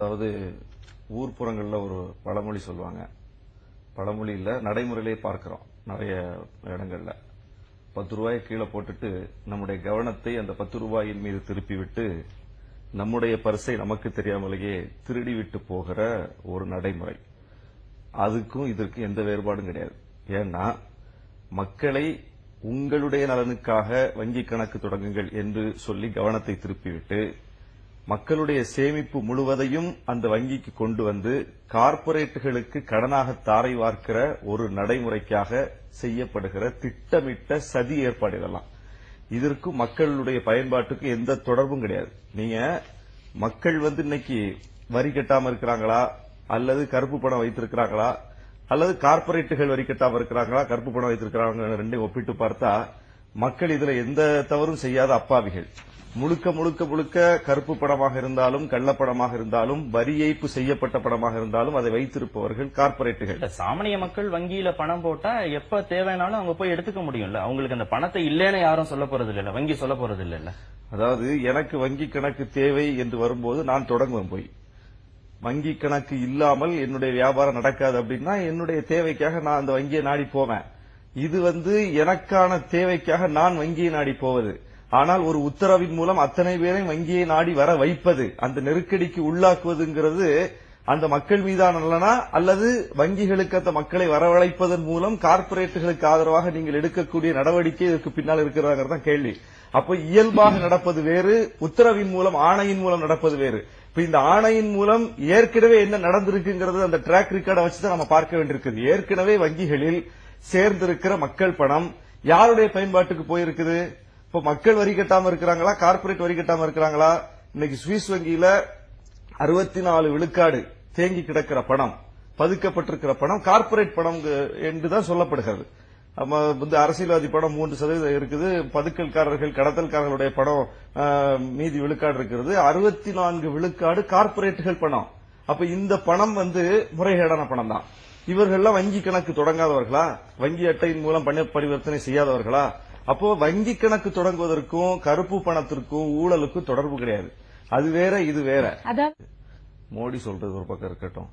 அதாவது ஊர்ப்புறங்கள்ல ஒரு பழமொழி சொல்லுவாங்க. பழமொழியில் நடைமுறையிலே பார்க்குறோம் நிறைய இடங்களில். பத்து ரூபாயை கீழே போட்டுட்டு நம்முடைய கவனத்தை அந்த பத்து ரூபாயின் மீது திருப்பிவிட்டு நம்முடைய பரிசை நமக்கு தெரியாமலேயே திருடி விட்டு போகிற ஒரு நடைமுறை. அதுக்கும் இதற்கும் எந்த வேறுபாடும் கிடையாது. ஏன்னா மக்களை உங்களுடைய நலனுக்காக வங்கி கணக்கு தொடங்குங்கள் என்று சொல்லி கவனத்தை திருப்பிவிட்டு மக்களுடைய சேமிப்பு முழுவதையும் அந்த வங்கிக்கு கொண்டு வந்து கார்ப்பரேட்டுகளுக்கு கடனாக தாரை வார்க்கிற ஒரு நடைமுறைக்காக செய்யப்படுகிற திட்டமிட்ட சதி ஏற்பாடு இதெல்லாம். இதற்கும் மக்களுடைய பயன்பாட்டுக்கு எந்த தொடர்பும் கிடையாது. நீங்க மக்கள் வந்து இன்னைக்கு வரி கட்டாம இருக்கிறாங்களா? அல்லது கருப்பு பணம் வைத்திருக்கிறாங்களா? அல்லது கார்ப்பரேட்டுகள் வரி கட்டாம இருக்கிறாங்களா? கருப்பு பணம் வைத்திருக்கிறாங்க ரெண்டையும் ஒப்பிட்டு பார்த்தா மக்கள் இதுல எந்த தவறும் செய்யாத அப்பாவிகள். முழுக்க முழுக்க முழுக்க கருப்பு படமாக இருந்தாலும் கள்ளப்படமாக இருந்தாலும் வரி ஏய்ப்பு செய்யப்பட்ட படமாக இருந்தாலும் அதை வைத்திருப்பவர்கள் கார்ப்பரேட்டுகள். இல்ல சாமானிய மக்கள் வங்கியில பணம் போட்டா எப்ப தேவைனாலும் அவங்க போய் எடுத்துக்க முடியும்ல. அவங்களுக்கு அந்த பணத்தை இல்லைன்னு யாரும் சொல்ல போறது இல்ல வங்கி சொல்ல போறது இல்ல அதாவது எனக்கு வங்கி கணக்கு தேவை என்று வரும்போது நான் தொடங்குவேன் போய். வங்கி கணக்கு இல்லாமல் என்னுடைய வியாபாரம் நடக்காது அப்படின்னா என்னுடைய தேவைக்காக நான் அந்த வங்கியை நாடி போவேன். இது வந்து எனக்கான தேவைக்காக நான் வங்கியை நாடி போவது. ஆனால் ஒரு உத்தரவின் மூலம் அத்தனை பேரையும் வங்கியை நாடி வர வைப்பது அந்த நெருக்கடிக்கு உள்ளாக்குவதுங்கிறது அந்த மக்கள் மீதான நலனா அல்லது வங்கிகளுக்கு அந்த மக்களை வரவழைப்பதன் மூலம் கார்ப்பரேட்டுகளுக்கு ஆதரவாக நீங்கள் எடுக்கக்கூடிய நடவடிக்கை இதற்கு பின்னால் இருக்கிறாங்கிறது தான் கேள்வி. அப்ப இயல்பாக நடப்பது வேறு உத்தரவின் மூலம் ஆணையின் மூலம் நடப்பது வேறு. இப்ப இந்த ஆணையின் மூலம் ஏற்கனவே என்ன நடந்திருக்குங்கிறது அந்த ட்ராக் ரெக்கார்டை வச்சுதான் நம்ம பார்க்க வேண்டியிருக்குது. ஏற்கனவே வங்கிகளில் சேர்ந்திருக்கிற மக்கள் பணம் யாருடைய பயன்பாட்டுக்கு போயிருக்குது? இப்ப மக்கள் வரி கட்டாம இருக்கிறாங்களா? கார்ப்பரேட் வரி கட்டாம இருக்கிறாங்களா? இன்னைக்கு சுவிஸ் வங்கியில அறுபத்தி நாலு விழுக்காடு தேங்கி கிடக்கிற பணம் பதுக்கப்பட்டிருக்கிற பணம் கார்ப்பரேட் பணம் என்றுதான் சொல்லப்படுகிறது. நம்ம வந்து அரசியல்வாதி பணம் மூன்று சதவீதம் இருக்குது. பதுக்கல்காரர்கள் கடத்தல்காரர்களுடைய படம் மீதி விழுக்காடு இருக்கிறது. அறுபத்தி நான்கு விழுக்காடு கார்ப்பரேட்டுகள் பணம். அப்ப இந்த பணம் வந்து முறைகேடான பணம் தான் இவர்கள்லாம் வங்கி கணக்கு தொடங்காதவர்களா? வங்கி அட்டையின் மூலம் பண பரிவர்த்தனை செய்யாதவர்களா? அப்போ வங்கி கணக்கு தொடங்குவதற்கும் கருப்பு பணத்திற்கும் ஊழலுக்கும் தொடர்பு கிடையாது. அது வேற இது வேற. மோடி சொல்றது ஒரு பக்கம் இருக்கட்டும்.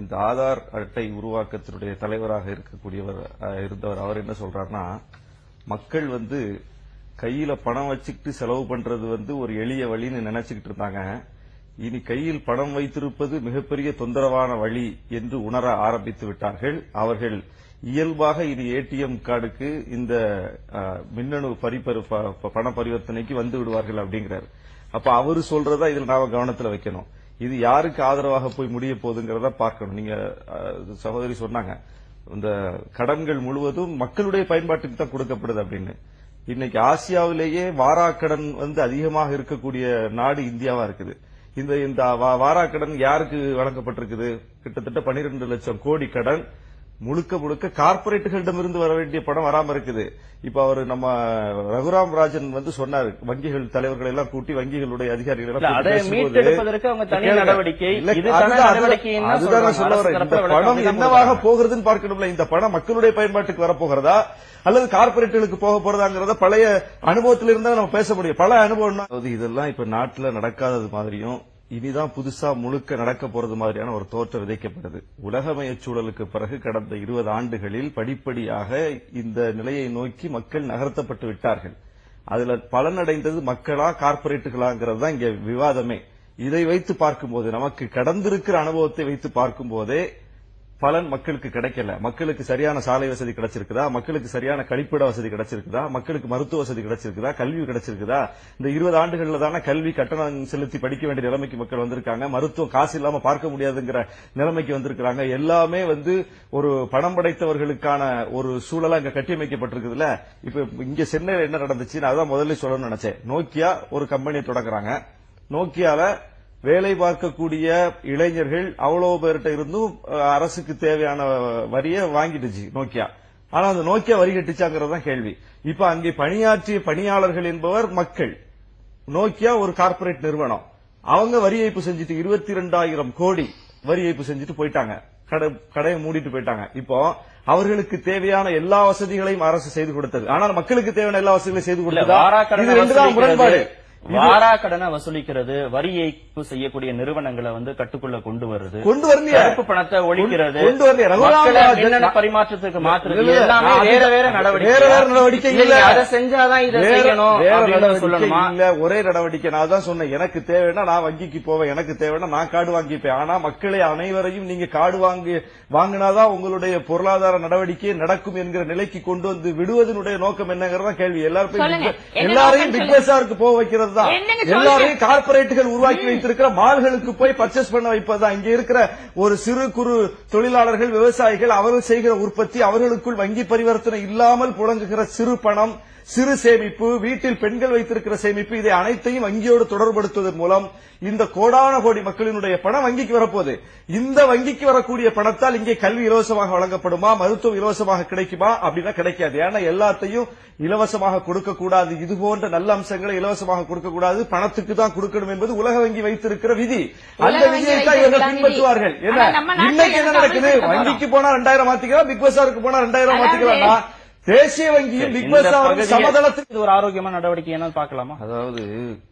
இந்த ஆதார் அட்டை உருவாக்கத்தினுடைய தலைவராக இருக்கக்கூடியவர் இருந்தவர் அவர் என்ன சொல்றாருன்னா மக்கள் வந்து கையில பணம் வச்சுக்கிட்டு செலவு பண்றது வந்து ஒரு எளிய வழின்னு நினைச்சுக்கிட்டு இருந்தாங்க. இனி கையில் பணம் வைத்திருப்பது மிகப்பெரிய தொந்தரவான வழி என்று உணர ஆரம்பித்து விட்டார்கள். அவர்கள் இயல்பாக இது ஏடிஎம் கார்டுக்கு இந்த மின்னணு பரிபரு ப- பண பரிவர்த்தனைக்கு வந்து விடுவார்கள் அப்படிங்கிறார். அப்ப அவரு சொல்றதா இதில் நாம கவனத்தில் வைக்கணும். இது யாருக்கு ஆதரவாக போய் முடிய போகுதுங்கிறத பார்க்கணும். நீங்க சகோதரி சொன்னாங்க. இந்த கடன்கள் முழுவதும் மக்களுடைய பயன்பாட்டுக்கு தான் கொடுக்கப்படுது அப்படின்னு. இன்னைக்கு ஆசியாவிலேயே வாராக்கடன் வந்து அதிகமாக இருக்கக்கூடிய நாடு இந்தியாவா இருக்குது. இந்த இந்த வா- வாராக்கடன் யாருக்கு வழங்கப்பட்டிருக்குது? கிட்டத்தட்ட 12 லட்சம் கோடி கடன். முழுக்க முழுக்க கார்ப்பரேட்டுகளிடமிருந்து வர வேண்டிய பணம் வராம இருக்குது. இப்ப அவர் நம்ம ரகுராம் ராஜன் வந்து சொன்னார் வங்கிகள் தலைவர்களை எல்லாம் கூட்டி வங்கிகளுடைய அதிகாரிகள் என்னவாக. போகிறதுன்னு பார்க்கணும்ல இந்த பணம் மக்களுடைய பயன்பாட்டுக்கு வரப்போகிறதா? அல்லது கார்ப்பரேட்டுகளுக்கு போக போறதாங்கிறத பழைய அனுபவத்தில் இருந்தா நம்ம பேச முடியும். பல அனுபவம் இதெல்லாம் இப்ப நாட்டுல நடக்காதது மாதிரியும் இனிதான் புதுசா முழுக்க நடக்க போறது மாதிரியான ஒரு தோற்றம் விதைக்கப்பட்டது. உலகமய சூழலுக்கு பிறகு கடந்த இருபது ஆண்டுகளில் படிப்படியாக இந்த நிலையை நோக்கி மக்கள் நகர்த்தப்பட்டு விட்டார்கள். அதுல பலனடைந்தது மக்களா கார்ப்பரேட்டுகளாங்கிறது தான் இங்க விவாதமே. இதை வைத்து பார்க்கும்போது நமக்கு கடந்திருக்கிற அனுபவத்தை வைத்து பார்க்கும்போதே பலன் மக்களுக்கு கிடைக்கல. மக்களுக்கு சரியான சாலை வசதி கிடைச்சிருக்குதா? மக்களுக்கு சரியான கழிப்பிட வசதி கிடைச்சிருக்குதா? மக்களுக்கு மருத்துவ வசதி கிடைச்சிருக்குதா? கல்வி கிடைச்சிருக்குதா? இந்த இருபது ஆண்டுகள்ல தானே கல்வி கட்டணம் செலுத்தி படிக்க வேண்டிய நிலைமைக்கு மக்கள் வந்திருக்காங்க. மருத்துவம் காசு இல்லாம பார்க்க முடியாதுங்கிற நிலைமைக்கு வந்திருக்கிறாங்க. எல்லாமே வந்து ஒரு பணம் படைத்தவர்களுக்கான ஒரு சூழலா இங்க கட்டியமைக்கப்பட்டிருக்குதுல இப்ப இங்க சென்னையில் என்ன நடந்துச்சு நான் அதான் முதல்ல சொல்லணும்னு நினைச்சேன். நோக்கியா ஒரு கம்பெனியை தொடங்குறாங்க. நோக்கியால வேலை பார்க்கக்கூடிய இளைஞர்கள் அவ்வளவு பேர்கிட்ட இருந்தும் அரசுக்கு தேவையான வரியை வாங்கிடுச்சு நோக்கியா. ஆனா அந்த நோக்கியா வரி கட்டிச்சாங்கிறது தான் கேள்வி. இப்ப அங்கே பணியாற்றிய பணியாளர்கள் என்பவர் மக்கள். நோக்கியா ஒரு கார்ப்பரேட் நிறுவனம். அவங்க வரி ஏய்ப்பு செஞ்சுட்டு இருபத்தி ரெண்டாயிரம் கோடி வரி ஏய்ப்பு செஞ்சுட்டு போயிட்டாங்க. கடை கடையை மூடிட்டு போயிட்டாங்க. இப்போ அவர்களுக்கு தேவையான எல்லா வசதிகளையும் அரசு செய்து கொடுத்தது. ஆனால் மக்களுக்கு தேவையான எல்லா வசதிகளையும் செய்து கொடுத்ததா? வாராக்கடனை இது ரெண்டு தான் வசூலிக்கிறது. முரண்பாடு. வாரா கடனை வசூலிக்கிறது வரி ஏய்ப்பு செய்யக்கூடிய நிறுவனங்களை வந்து கட்டுக்குள்ள கொண்டு வருது. கொண்டு வரலையே? கருப்பு பணத்தை ஒழிக்கிறது. கொண்டு மின்னணு பரிமாற்றத்துக்கு மாற்றுறது. எல்லாமே வேற வேற நடவடிக்கை. வேற வேற நடவடிக்கை இல்ல. அதை செஞ்சாதான் இதை செய்யணும் சொல்லணுமா? இல்ல ஒரே நடவடிக்கை. நான் தான் சொன்னேன். எனக்கு தேவைன்னா நான் வங்கிக்கு போவேன். எனக்கு தேவைன்னா நான் கார்டு வாங்கிப்பேன். ஆனா மக்களை அனைவரையும் நீங்க கார்டு வாங்கி வாங்கினாதான் உங்களுடைய பொருளாதார நடவடிக்கை நடக்கும் என்கிற நிலைக்கு கொண்டு வந்து விடுவதனுடைய நோக்கம் என்னங்கிறதா கேள்வி. எல்லாரும் எல்லாரையும் பிக். பஸாருக்கு போக வைக்கிறது தான் என்னங்க சொல்லுங்க. எல்லாரையும் கார்பரேட்டுகள் உருவாக்கி வைத்திருக்கிற மால்களுக்கு போய் பர்ச்சேஸ் பண்ண வைப்பதுதான் இங்க இருக்கிற ஒரு சிறு குறு தொழிலாளர்கள் விவசாயிகள் அவர்கள் செய்கிற உற்பத்தி அவர்களுக்குள் வங்கி பரிவர்த்தனை இல்லாமல் புழங்குகிற சிறு பணம் சிறு சேமிப்பு வீட்டில் பெண்கள் வைத்திருக்கிற சேமிப்பு இதை அனைத்தையும் வங்கியோடு தொடர்படுத்துவதன் மூலம் இந்த கோடான கோடி மக்களினுடைய பணம் வங்கிக்கு வரப்போகுது. இந்த வங்கிக்கு வரக்கூடிய பணத்தால் இங்கே கல்வி இலவசமாக வழங்கப்படுமா? மருத்துவம் இலவசமாக கிடைக்குமா? அப்படின்னா கிடைக்காது. ஏன்னா எல்லாத்தையும் இலவசமாக கொடுக்க கூடாது இது போன்ற நல்ல அம்சங்களை இலவசமாக கொடுக்க கூடாது பணத்துக்கு தான் கொடுக்கணும் என்பது உலக வங்கி வைத்திருக்கிற விதி. அந்த விதியை தான் இவர்கள் பின்பற்றுவார்கள். என்ன? இன்னைக்கு என்ன நடக்குது? வங்கிக்கு போனா ரெண்டாயிரம் மாத்திக்கலாம் பிக் பஸாருக்கு போனா ரெண்டாயிரம் மாத்திக்கலாம்னா தேசிய வங்கியும் பிக் சமதளத்தில் இது ஒரு ஆரோக்கியமான நடவடிக்கை என்னன்னு பாக்கலாமா அதாவது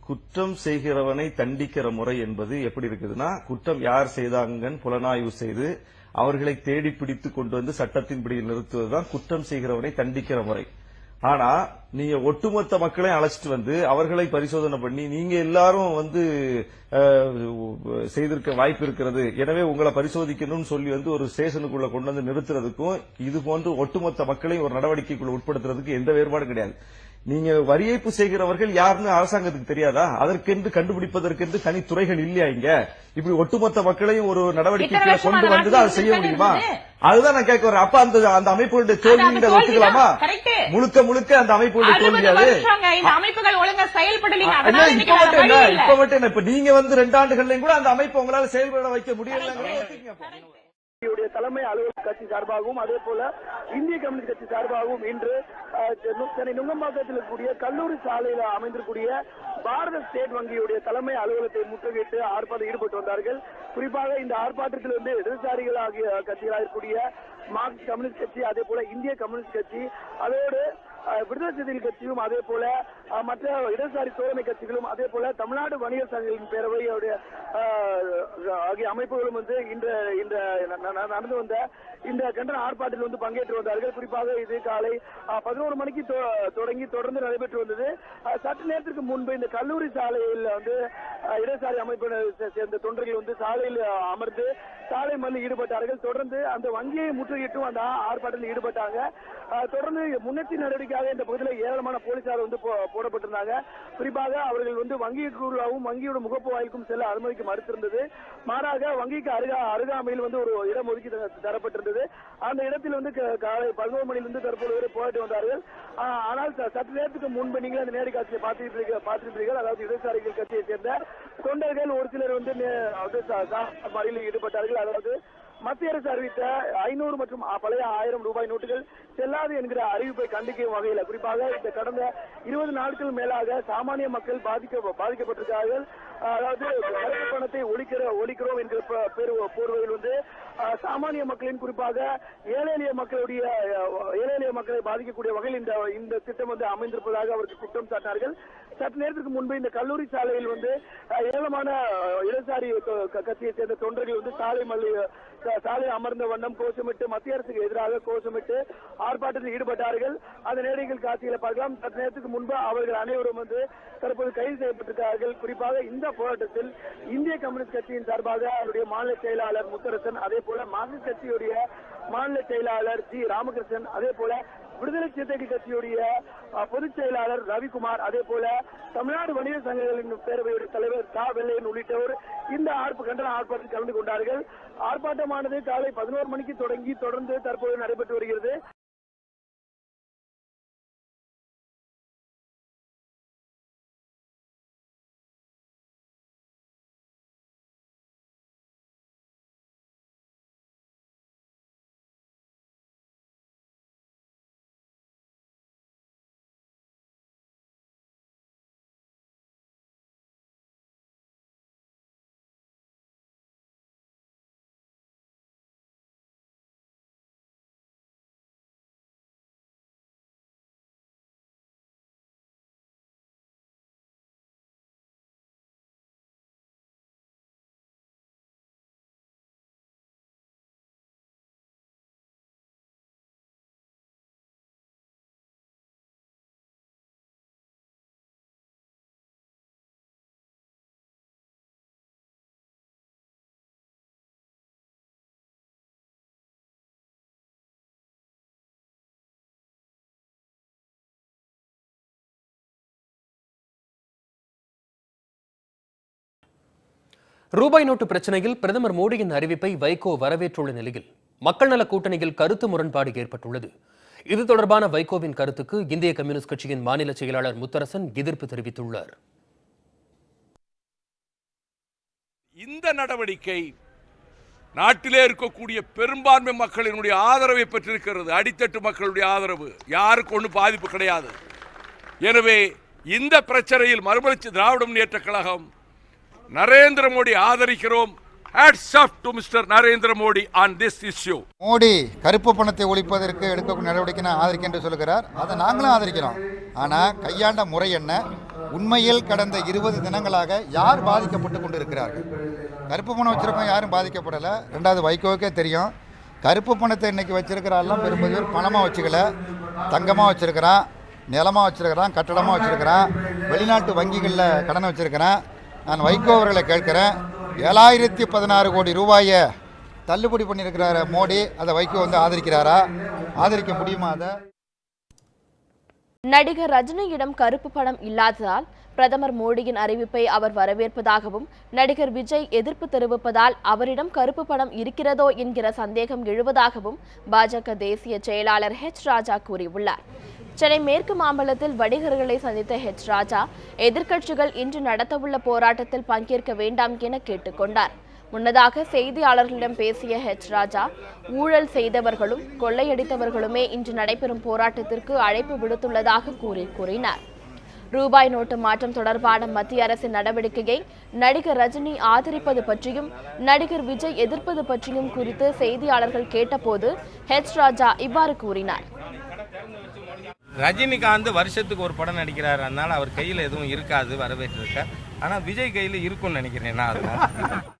குற்றம் செய்கிறவனை தண்டிக்கிற முறை என்பது எப்படி இருக்குதுன்னா குற்றம் யார் செய்தாங்கன்னு புலனாய்வு செய்து அவர்களை தேடி பிடித்து கொண்டு வந்து சட்டத்தின் பிடியில் நிறுத்துவதுதான் குற்றம் செய்கிறவனை தண்டிக்கிற முறை. ஆனா நீங்க ஒட்டுமொத்த மக்களையும் அழைச்சிட்டு வந்து அவர்களை பரிசோதனை பண்ணி நீங்க எல்லாரும் வந்து செய்திருக்க வாய்ப்பு இருக்கிறது. எனவே உங்களை பரிசோதிக்கணும்னு சொல்லி வந்து ஒரு ஸ்டேஷனுக்குள்ள கொண்டு வந்து நிறுத்துறதுக்கும் இது போன்று ஒட்டுமொத்த மக்களையும் ஒரு நடவடிக்கைக்குள்ள உட்படுத்துறதுக்கு எந்த வேறுபாடும் கிடையாது. நீங்க வரி ஏய்ப்பு செய்கிறவர்கள் யாருன்னு அரசாங்கத்துக்கு தெரியாதா அதற்கென்று கண்டுபிடிப்பதற்கென்று தனி துறைகள் இல்லையா இங்க இப்படி ஒட்டுமொத்த மக்களையும் ஒரு வருஷமா கொண்டு அந்த வந்து அதை செய்ய முடியுமா. அதுதான் நான் கேட்க வரேன் அப்ப அந்த அந்த அமைப்புகளுடைய அது தோல்வி அந்த நீங்க தோல்விதான். ஒத்துக்கலாமா. முழுக்க முழுக்க அந்த அமைப்புகளுடைய தோல்வியாது இப்ப மட்டும் இல்ல. இப்ப மட்டும் என்ன இப்ப நீங்க வந்து ரெண்டு ஆண்டுகள்லயும் கூட அந்த அமைப்பை உங்களால செயல்பட வைக்க முடியலங்கிறத. கட்சியுடைய தலைமை அலுவலக கட்சி சார்பாகவும் அதே போல இந்திய கம்யூனிஸ்ட் கட்சி சார்பாகவும் இன்று சென்னை- நுங்கம்பாக்கத்தில் இருக்கக்கூடிய கல்லூரி சாலையில் அமைந்திருக்கூடிய பாரத ஸ்டேட் வங்கியுடைய தலைமை அலுவலகத்தை முற்றுகையிட்டு ஆர்ப்பாட்டம் ஈடுபட்டு வந்தார்கள். குறிப்பாக இந்த ஆர்ப்பாட்டத்தில் வந்து இடதுசாரிகள் ஆகிய கட்சிகளாக இருக்கக்கூடிய மார்க்சிஸ்ட் கம்யூனிஸ்ட் கட்சி அதே போல இந்திய கம்யூனிஸ்ட் கட்சி அதோடு விடுதலை சிறுத்தைகள் கட்சியும் அதே போல மற்ற இடதுசாரி தோழமை கட்சிகளும் அதே போல தமிழ்நாடு வணிகர் சங்கங்களின் பேரவையுடைய ஆகிய அமைப்புகளும் வந்து இன்று இந்த நடந்து வந்த இந்த கண்டன ஆர்ப்பாட்டத்தில் வந்து பங்கேற்று வந்தார்கள். குறிப்பாக இது காலை பதினோரு மணிக்கு தொடங்கி தொடர்ந்து நடைபெற்று வந்தது. சற்று நேரத்திற்கு முன்பு இந்த கல்லூரி சாலையில் வந்து இடைசாரி இடதுசாரி சேர்ந்த தொண்டர்கள் வந்து சாலையில் அமர்ந்து சாலை மல்லில் ஈடுபட்டார்கள். தொடர்ந்து அந்த வங்கியை முற்றுகையிட்டும் அந்த ஆர்ப்பாட்டத்தில் ஈடுபட்டாங்க. தொடர்ந்து முன்னெச்சரி நடவடிக்கையாக இந்த பகுதியில் ஏராளமான போலீசார் வந்து போ- போடப்பட்டிருந்தாங்க. குறிப்பாக அவர்கள் வந்து வங்கிக்குள்ளாவும் வங்கியோட முகப்பு வாயிலுக்கும் செல்ல அனுமதிக்க மறுத்திருந்தது. மாறாக வங்கிக்கு அருகா அருகாமையில் வந்து ஒரு இடம் ஒதுக்கி த- தரப்பட்டிருந்தது. அந்த இடத்தில் வந்து க- காலை பதினோரு மணியிலிருந்து தற்போது வரை போராட்டி வந்தார்கள். ஆனால் சற்று நேரத்துக்கு முன்பு நீங்கள் அந்த நேரடி காட்சியை பார்த்துட்டு பார்த்திருப்பீர்கள் அதாவது இடதுசாரிகள் கட்சியை சேர்ந்த தொண்டர்கள் ஒரு சிலர் வந்து மறியலில் ஈடுபட்டார்கள். அதாவது மத்திய அரசு அறிவித்த ஐநூறு மற்றும் பழைய ஆயிரம் ரூபாய் நோட்டுகள் செல்லாது என்கிற அறிவிப்பை கண்டிக்கும் வகையில் குறிப்பாக இந்த கடந்த இருபது நாட்கள் மேலாக சாமானிய மக்கள் பாதிக்க பாதிக்கப்பட்டிருக்கிறார்கள். அதாவது கருப்பு பணத்தை ஒழிக்கிற ஒழிக்கிறோம் என்கிற ப- போர்வையில் வந்து சாமானிய மக்களின் குறிப்பாக ஏழை எளிய மக்களுடைய அஹ், ஏழை எளிய மக்களை பாதிக்கக்கூடிய வகையில் இந்த இந்த திட்டம் வந்து அமைந்திருப்பதாக அவருக்கு குற்றம் சாட்டினார்கள். சற்று நேரத்துக்கு முன்பு இந்த கல்லூரி சாலையில் வந்து ஏழமான இடதுசாரி க- கட்சியை சேர்ந்த தொண்டர்கள் வந்து சாலை மல்லி சாலை அமர்ந்த வண்ணம் கோஷமிட்டு மத்திய அரசுக்கு எதிராக கோஷமிட்டு ஆர்ப்பாட்டத்தில் ஈடுபட்டார்கள். அந்த நேரங்கள் காட்சிகளை பார்க்கலாம். சற்று நேரத்துக்கு முன்பு அவர்கள் அனைவரும் வந்து தற்போது கைது செய்யப்பட்டிருக்கிறார்கள். குறிப்பாக இந்த போராட்டத்தில் இந்திய கம்யூனிஸ்ட் கட்சியின் சார்பாக அவருடைய மாநில செயலாளர் முத்தரசன் அதே போல மார்க்சிஸ்ட் கட்சியுடைய மாநில செயலாளர் ஜி ராமகிருஷ்ணன் அதே போல விடுதலை சிறுத்தைகள் கட்சியுடைய பொதுச் செயலாளர் ரவிக்குமார் அதே போல தமிழ்நாடு வணிக சங்கங்களின் பேரவையுடைய தலைவர் தா வெள்ளையன் உள்ளிட்டோர் இந்த ஆர்ப்பு கண்டன ஆர்ப்பாட்டத்தில் கலந்து கொண்டார்கள். ஆர்ப்பாட்டமானது காலை பதினோரு மணிக்கு தொடங்கி தொடர்ந்து தற்போது நடைபெற்று வருகிறது. ரூபாய் நோட்டு பிரச்சனையில் பிரதமர் மோடியின் அறிவிப்பை வைகோ வரவேற்றுள்ள நிலையில் மக்கள் நல கூட்டணியில் கருத்து முரண்பாடு ஏற்பட்டுள்ளது. இது தொடர்பான வைகோவின் கருத்துக்கு இந்திய கம்யூனிஸ்ட் கட்சியின் மாநில செயலாளர் முத்தரசன் எதிர்ப்பு தெரிவித்துள்ளார். இந்த நடவடிக்கை நாட்டிலே இருக்கக்கூடிய பெரும்பான்மை மக்களினுடைய ஆதரவை பெற்றிருக்கிறது. அடித்தட்டு மக்களுடைய ஆதரவு. யாருக்கு ஒன்றும் பாதிப்பு கிடையாது. எனவே இந்த பிரச்சனையில் Marumalarchi Dravida Munnetra Kazhagam Narendra Modi ஆதரிக்கிறோம். Hats off to mister Narendra Modi on this issue Modi கருப்பு பணத்தை ஒழிப்பதற்கு எடுக்கக்கூடிய நடவடிக்கை நான் ஆதரிக்க என்று சொல்கிறார் அதை நாங்களும் ஆதரிக்கிறோம். ஆனால் கையாண்ட முறை என்ன? உண்மையில் கடந்த இருபது தினங்களாக யார் பாதிக்கப்பட்டு கொண்டு இருக்கிறார்கள் கருப்பு பணம் வச்சிருக்கோம் யாரும் பாதிக்கப்படலை. ரெண்டாவது வைகோவுக்கே தெரியும். கருப்பு பணத்தை இன்னைக்கு வச்சிருக்கிறாரெல்லாம் பெரும்பது பணமாக வச்சுக்கல. தங்கமாக வச்சிருக்கிறான் நிலமாக வச்சிருக்கிறான் கட்டடமாக வச்சிருக்கிறான் வெளிநாட்டு வங்கிகளில் கடனை வச்சுருக்கிறான். நான் வைகோ அவர்களை கேட்குறேன். ஏழாயிரத்தி பதினாறு கோடி ரூபாயை தள்ளுபடி பண்ணியிருக்கிறார மோடி. அதை வைகோ வந்து ஆதரிக்கிறாரா? ஆதரிக்க முடியுமா அதை? நடிகர் ரஜினியிடம் கருப்பு பணம் இல்லாததால் பிரதமர் மோடியின் அறிவிப்பை அவர் வரவேற்பதாகவும் நடிகர் விஜய் எதிர்ப்பு தெரிவிப்பதால் அவரிடம் கருப்பு பணம் இருக்கிறதோ என்கிற சந்தேகம் எழுவதாகவும் பாஜக தேசிய செயலாளர் ஹெச் ராஜா கூறியுள்ளார். சென்னை மேற்கு மாம்பலத்தில் வணிகர்களை சந்தித்த ஹெச் ராஜா எதிர்க்கட்சிகள் இன்று நடத்தவுள்ள போராட்டத்தில் பங்கேற்க வேண்டாம் என கேட்டுக்கொண்டார் முன்னதாக செய்தியாளர்களிடம் பேசிய ஹெச் ராஜா ஊழல் செய்தவர்களும் கொள்ளையடித்தவர்களுமே இன்று நடைபெறும் போராட்டத்திற்கு அழைப்பு விடுத்துள்ளதாக கூறி கூறினார். ரூபாய் நோட்டு மாற்றம் தொடர்பான மத்திய அரசின் நடவடிக்கையை நடிகர் ரஜினி ஆதரிப்பது பற்றியும் நடிகர் விஜய் எதிர்ப்பது பற்றியும் குறித்து செய்தியாளர்கள் கேட்டபோது ஹெச் ராஜா இவ்வாறு கூறினார். ரஜினிகாந்த் வருஷத்துக்கு ஒரு படம் நடிக்கிறாரு அதனால அவர் கையில் எதுவும் இருக்காது வரவேற்றிருக்க ஆனால் விஜய் கையில் இருக்கும்னு நினைக்கிறேன் நான் அதுவும்